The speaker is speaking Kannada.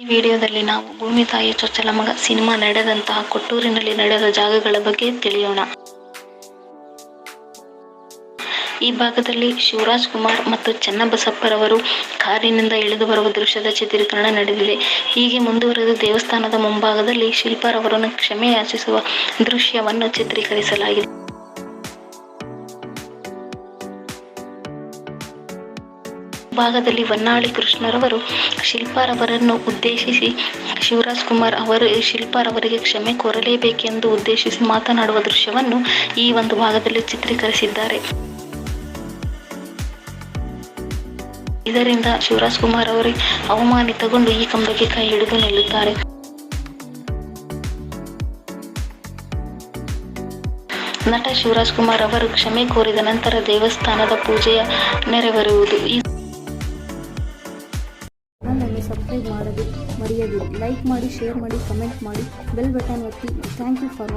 ಈ ವಿಡಿಯೋದಲ್ಲಿ ನಾವು ಭೂಮಿ ತಾಯಿ ಚೊಚ್ಚಲ ಮಗ ಸಿನಿಮಾ ನಡೆದಂತಹ ಕೊಟ್ಟೂರಿನಲ್ಲಿ ನಡೆದ ಜಾಗಗಳ ಬಗ್ಗೆ ತಿಳಿಯೋಣ. ಈ ಭಾಗದಲ್ಲಿ ಶಿವರಾಜ್ ಕುಮಾರ್ ಮತ್ತು ಚನ್ನಬಸಪ್ಪರವರು ಕಾರಿನಿಂದ ಇಳಿದು ಬರುವ ದೃಶ್ಯದ ಚಿತ್ರೀಕರಣ ನಡೆದಿದೆ. ಹೀಗೆ ಮುಂದುವರೆದು ದೇವಸ್ಥಾನದ ಮುಂಭಾಗದಲ್ಲಿ ಶಿಲ್ಪಾರವರನ್ನು ಕ್ಷಮೆ ಯಾಚಿಸುವ ದೃಶ್ಯವನ್ನು ಚಿತ್ರೀಕರಿಸಲಾಗಿದೆ. ಭಾಗದಲ್ಲಿ ಹೊನ್ನಾಳಿ ಕೃಷ್ಣರವರು ಶಿಲ್ಪಾರವರನ್ನು ಉದ್ದೇಶಿಸಿ ಶಿವರಾಜ್ ಕುಮಾರ್ ಅವರು ಶಿಲ್ಪಾರವರಿಗೆ ಕ್ಷಮೆ ಕೋರಲೇಬೇಕೆಂದು ಉದ್ದೇಶಿಸಿ ಮಾತನಾಡುವ ದೃಶ್ಯವನ್ನು ಈ ಒಂದು ಭಾಗದಲ್ಲಿ ಚಿತ್ರೀಕರಿಸಿದ್ದಾರೆ. ಇದರಿಂದ ಶಿವರಾಜ್ ಕುಮಾರ್ ಅವರಿಗೆ ಅವಮಾನಿತಗೊಂಡು ಈ ಕಂಬಕ್ಕೆ ಕೈ ಹಿಡಿದು ನಿಲ್ಲುತ್ತಾರೆ. ನಟ ಶಿವರಾಜ್ ಕುಮಾರ್ ಅವರು ಕ್ಷಮೆ ಕೋರಿದ ನಂತರ ದೇವಸ್ಥಾನದ ಪೂಜೆಯ ನೆರವೇರುವುದು ಈ ಚಾನಲನ್ನು ಸಬ್ಸ್ಕ್ರೈಬ್ ಮಾಡಲು ಮರೆಯದಿರಿ. ಲೈಕ್ ಮಾಡಿ ಶೇರ್ ಮಾಡಿ ಕಮೆಂಟ್ ಮಾಡಿ ಬೆಲ್ ಬಟನ್ ಒತ್ತಿ. Thank you for